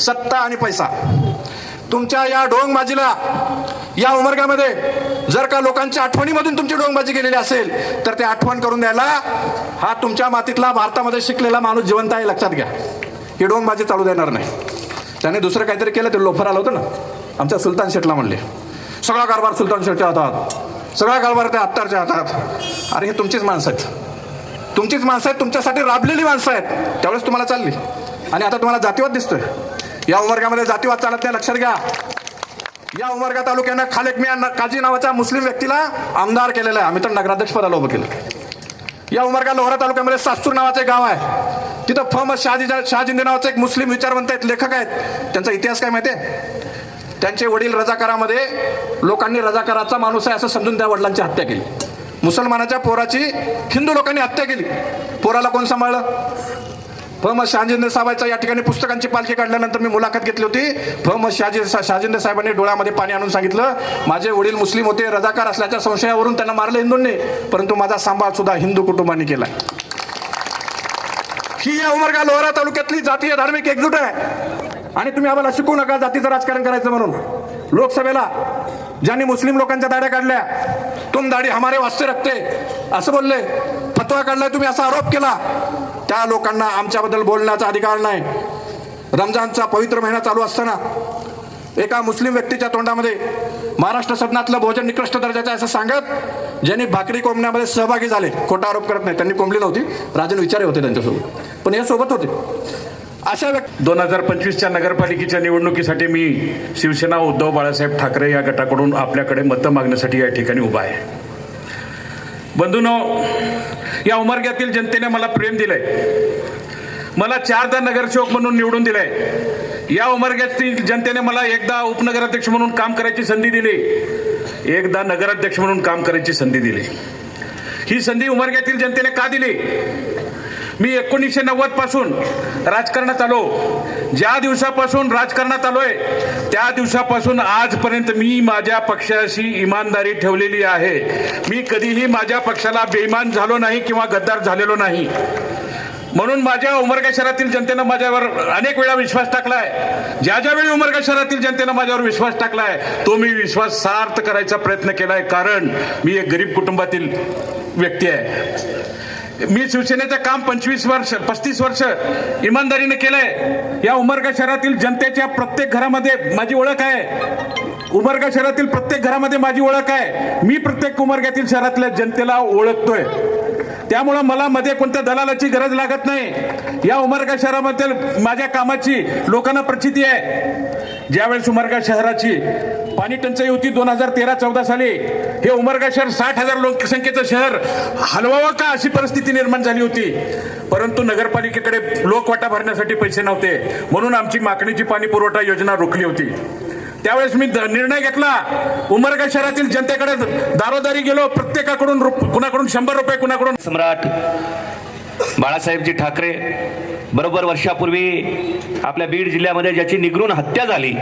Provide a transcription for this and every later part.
सत्ता आणि पैसा. तुमच्या या डोंगबाजीला या उमरगामध्ये जर का लोकांच्या आठवणीमधून तुमची डोंगबाजी गेलेली असेल तर ते आठवण करून द्यायला हा तुमच्या मातीतला भारतामध्ये शिकलेला माणूस जिवंत आहे लक्षात घ्या. ही डोंगबाजी चालू देणार नाही. त्याने दुसरं काहीतरी केलं ते लोफर आलं होतं ना? आमच्या सुलतान शेठला म्हणले. सगळा कारभार सुलतान शेठच्या हातात. सगळा कारभार त्या अत्तारच्या हातात. अरे हे तुमचीच माणसं आहेत. तुमचीच माणसं आहेत तुमच्यासाठी राबलेली माणसं आहेत. त्यावेळेस तुम्हाला चालली. आणि आता तुम्हाला जातीवाद दिसतोय. या उमरगामध्ये जातीवाद चालत नाही लक्षात घ्या. या उमरगा तालुक्यानं खालेक मिया न- काजी नावाच्या मुस्लिम व्यक्तीला आमदार केलेला आहे. आम्ही तर नगराध्यक्ष पदाला उभं केलं. या उमरगा लोहरा तालुक्यामध्ये सास्तूर नावाचं एक गाव आहे. तिथं फम शहाजी शहाजिंदे नावाचे एक मुस्लिम विचारवंत आहेत लेखक आहेत. त्यांचा इतिहास काय माहिती आहे? त्यांचे वडील रजाकारामध्ये लोकांनी रजाकाराचा माणूस आहे असं समजून त्या वडिलांची हत्या केली. मुसलमानाच्या पोराची हिंदू लोकांनी हत्या केली. पोराला कोण सांभाळलं? फ. म. शहाजेंद्र साहेबांचा या ठिकाणी पुस्तकांची पालखी काढल्यानंतर मी मुलाखत घेतली होती. फहमद शहाजी शहाजेंद्र साहेबांनी डोळ्यामध्ये पाणी आणून सांगितलं. माझे वडील मुस्लिम होते रजाकार असल्याच्या संशयावरून त्यांना मारलं हिंदूंनी परंतु माझा सांभाळ सुद्धा हिंदू कुटुंबाने केला. ही या उमरगा लोहरा तालुक्यातली जातीय धार्मिक एकजूट आहे. आणि तुम्ही आम्हाला शिकू नका जातीचं राजकारण करायचं म्हणून. लोकसभेला ज्यांनी मुस्लिम लोकांच्या दाड्या काढल्या तुम दाढी हमारे वास्ते रखते. असं बोलले. फतवा काढलाय तुम्ही असा आरोप केला. त्या लोकांना आमच्याबद्दल बोलण्याचा अधिकार नाही. रमजानचा पवित्र महिना चालू असताना एका मुस्लिम व्यक्तीच्या तोंडामध्ये महाराष्ट्र सदनातलं भोजन निकृष्ट दर्जाचं आहे असं सांगत ज्यांनी भाकरी कोंबण्यामध्ये सहभागी झाले. खोटा आरोप करत नाही. त्यांनी कोंबली नव्हती. राजन विचारे होते त्यांच्यासोबत. पण हे सोबत होते. अशा व्यक्ती दोन हजार पंचवीसच्या नगरपालिकेच्या निवडणुकीसाठी मी शिवसेना उद्धव बाळासाहेब ठाकरे या गटाकडून आपल्याकडे मतं मागण्यासाठी या ठिकाणी उभा आहे. बंधूनो या उमरग्यातील जनतेने मला प्रेम दिलंय. मला चारदा नगरसेवक म्हणून निवडून दिलंय. या उमरग्यातील जनतेने मला एकदा उपनगराध्यक्ष म्हणून काम करायची संधी दिली. एकदा नगराध्यक्ष म्हणून काम करायची संधी दिली. ही संधी उमरग्यातील जनतेने का दिली? मी एकोणीसशे नव्वदपासून राजकारणात आलो. ज्या दिवसापासून राजकारणात आलोय त्या दिवसापासून आजपर्यंत मी माझ्या पक्षाशी इमानदारी ठेवलेली आहे. मी कधीही माझ्या पक्षाला बेईमान झालो नाही किंवा गद्दार झालेलो नाही. म्हणून माझ्या उमरगा शहरातील जनतेनं माझ्यावर अनेक वेळा विश्वास टाकलाय. ज्या ज्या वेळी उमरगा शहरातील जनतेनं माझ्यावर विश्वास टाकलाय तो मी विश्वास सार्थ करायचा प्रयत्न केलाय. कारण मी एक गरीब कुटुंबातील व्यक्ती आहे. मी शिवसेनेचं काम पंचवीस वर्ष पस्तीस वर्ष इमानदारीने केलंय. या उमरगा शहरातील जनतेच्या प्रत्येक घरामध्ये माझी ओळख आहे. उमरगा शहरातील प्रत्येक घरामध्ये माझी ओळख आहे. मी प्रत्येक उमरग्यातील शहरातल्या जनतेला ओळखतोय. त्यामुळं मला मध्ये कोणत्या दलालाची गरज लागत नाही. या उमरगा शहरामध्ये माझ्या कामाची लोकांना प्रचिती आहे. ज्यावेळेस उमरगा शहराची पाणी टंचाई होती दोन हजार तेरा चौदा साली. हे उमरगा शहर साठ हजार लोकसंख्येचं शहर हलवावं का अशी परिस्थिती निर्माण झाली होती? परंतु नगरपालिकेकडे लोकवाटा भरण्यासाठी पैसे नव्हते. म्हणून आमची मागणीची पाणी पुरवठा योजना रोखली होती. त्यावेळेस मी निर्णय घेतला. उमरगा शहरातील जनतेकडे दारोदारी गेलो. प्रत्येकाकडून कुणाकडून शंभर रुपये कुणाकडून सम्राट बाळासाहेबजी ठाकरे बरोबर वर्षापूर्वी आपल्या बीड जिल्ह्यामध्ये ज्याची निगरून हत्या झाली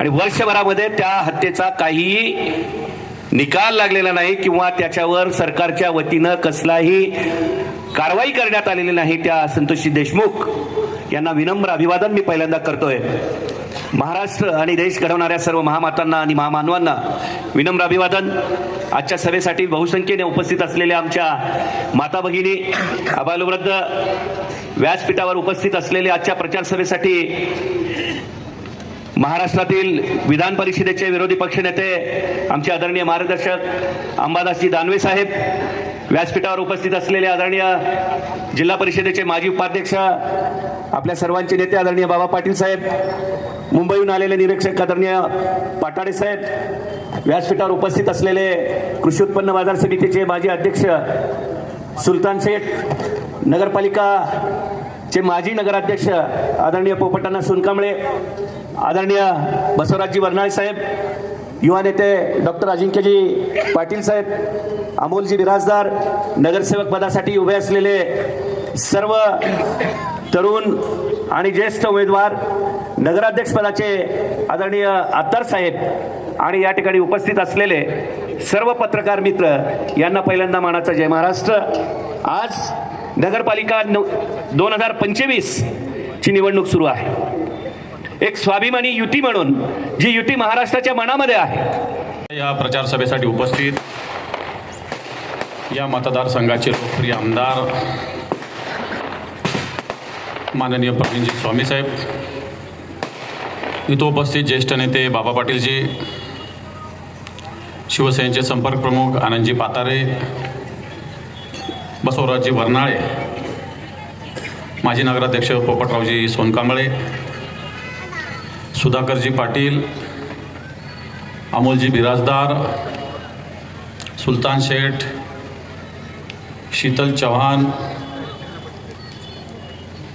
आणि वर्षभरामध्ये त्या हत्येचा काहीही निकाल लागलेला नाही किंवा त्याच्यावर सरकारच्या वतीनं कसलाही कारवाई करण्यात आलेली नाही त्या संतोषी देशमुख यांना विनम्र अभिवादन मी पहिल्यांदा करतोय. महाराष्ट्र आणि देश घडवणाऱ्या सर्व महामातांना आणि महामानवांना विनम्र अभिवादन. आजच्या सभेसाठी बहुसंख्येने उपस्थित असलेल्या आमच्या माता भगिनी अबालवृद्ध व्यासपीठावर उपस्थित असलेले आजच्या प्रचार सभेसाठी महाराष्ट्रातील विधान परिषदेचे विरोधी पक्षनेते आमचे आदरणीय मार्गदर्शक अंबादासजी दानवे साहेब व्यासपीठावर उपस्थित असलेले आदरणीय जिल्हा परिषदेचे माजी उपाध्यक्ष आपल्या सर्वांचे नेते आदरणीय बाबा पाटील साहेब मुंबईहून आलेले निरीक्षक आदरणीय पाटाडे साहेब व्यासपीठावर उपस्थित असलेले कृषी उत्पन्न बाजार समितीचे माजी अध्यक्ष सुलतान शेख चे माजी नगराध्यक्ष आदरणीय पोपटांना सोनकांबळे आदरणीय बसवराजजी वर्नाळे साहेब युवा नेते डॉक्टर अजिंक्यजी पाटील साहेब अमोलजी बिराजदार नगरसेवक पदासाठी उभे असलेले सर्व तरुण आणि ज्येष्ठ उमेदवार नगराध्यक्षपदाचे आदरणीय आत्तार साहेब आणि या ठिकाणी उपस्थित असलेले सर्व पत्रकार मित्र यांना पहिल्यांदा मानाचा जय महाराष्ट्र. आज नगरपालिका दोन हजार पंचवीसची निवडणूक सुरू आहे. एक स्वाभिमानी युती म्हणून जी युती महाराष्ट्राच्या मनामध्ये आहे. या प्रचार सभेसाठी उपस्थित या मतदारसंघाचे लोकप्रिय आमदार माननीय प्रवीणजी स्वामीसाहेब इथं उपस्थित ज्येष्ठ नेते बाबा पाटीलजी शिवसेनेचे संपर्क प्रमुख आनंदजी पातारे बसवराजजी वर्नाळे माजी नगराध्यक्ष पोपटरावजी सोनकांबळे सुधाकरजी पाटील अमोलजी बिराजदार सुलतान शेठ शीतल चव्हाण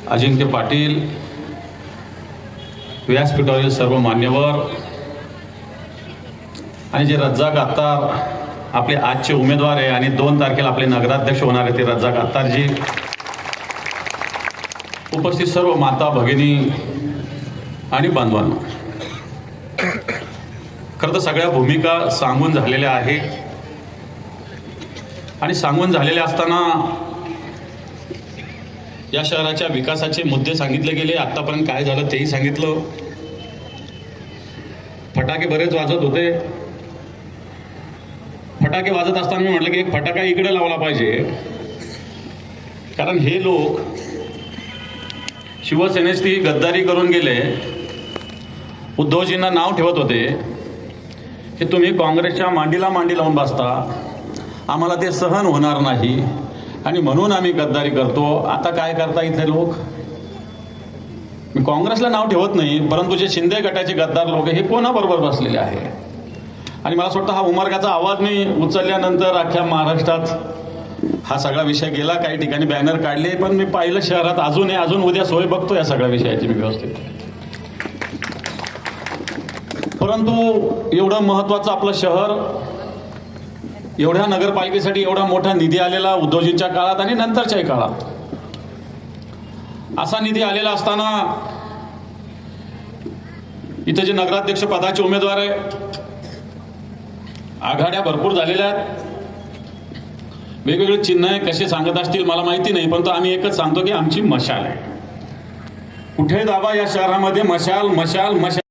अजिंक्य पाटील व्यासपीठावरील सर्व मान्यवर आणि जे रज्जाक अत्तार आपले आजचे उमेदवार आहे आणि दोन तारखेला आपले नगराध्यक्ष होणार आहे ते रज्जाक अत्तारजी. उपस्थित सर्व माता भगिनी आणि बांधवांना. खरं तर सगळ्या भूमिका सांगून झालेल्या आहे आणि सांगून झालेल्या असताना या शहराच्या विकासाचे मुद्दे सांगितले गेले. आतापर्यंत काय झालं तेही सांगितलं. फटाके बरेच वाजत होते. फटाके वाजत असताना मी म्हटलं की एक फटाका इकडे लावला पाहिजे. कारण हे लोक शिवसेनेची गद्दारी करून गेले. उद्धवजींना नाव ठेवत होते की तुम्ही काँग्रेसच्या मांडीला मांडी लावून बसता. आम्हाला ते सहन होणार नाही. आणि म्हणून आम्ही गद्दारी करतो. आता काय करता इथले लोक? मी काँग्रेसला नाव ठेवत नाही परंतु जे शिंदे गटाचे गद्दार लोक हे कोणाबरोबर बसलेले आहे? आणि मला असं वाटतं हा उमार्गाचा आवाज मी उचलल्यानंतर अख्ख्या महाराष्ट्रात हा सगळा विषय गेला. काही ठिकाणी बॅनर काढले. पण मी पाहिलं शहरात अजून अजून उद्या सोय बघतो या सगळ्या विषयाची मी व्यवस्थित. परंतु एवढं महत्वाचं आपलं शहर एवढ्या नगरपालिकेसाठी एवढा मोठा निधी आलेला उद्योजींच्या काळात आणि नंतरच्याही काळात. असा निधी आलेला असताना इथे जे नगराध्यक्ष पदाचे उमेदवार आहे आघाड्या भरपूर झालेल्या आहेत. वेगवेगळे चिन्ह आहे कसे सांगत असतील मला माहिती नाही परंतु आम्ही एकच सांगतो की आमची मशाल आहे. कुठे दाबा या शहरामध्ये मशाल मशाल मशाल.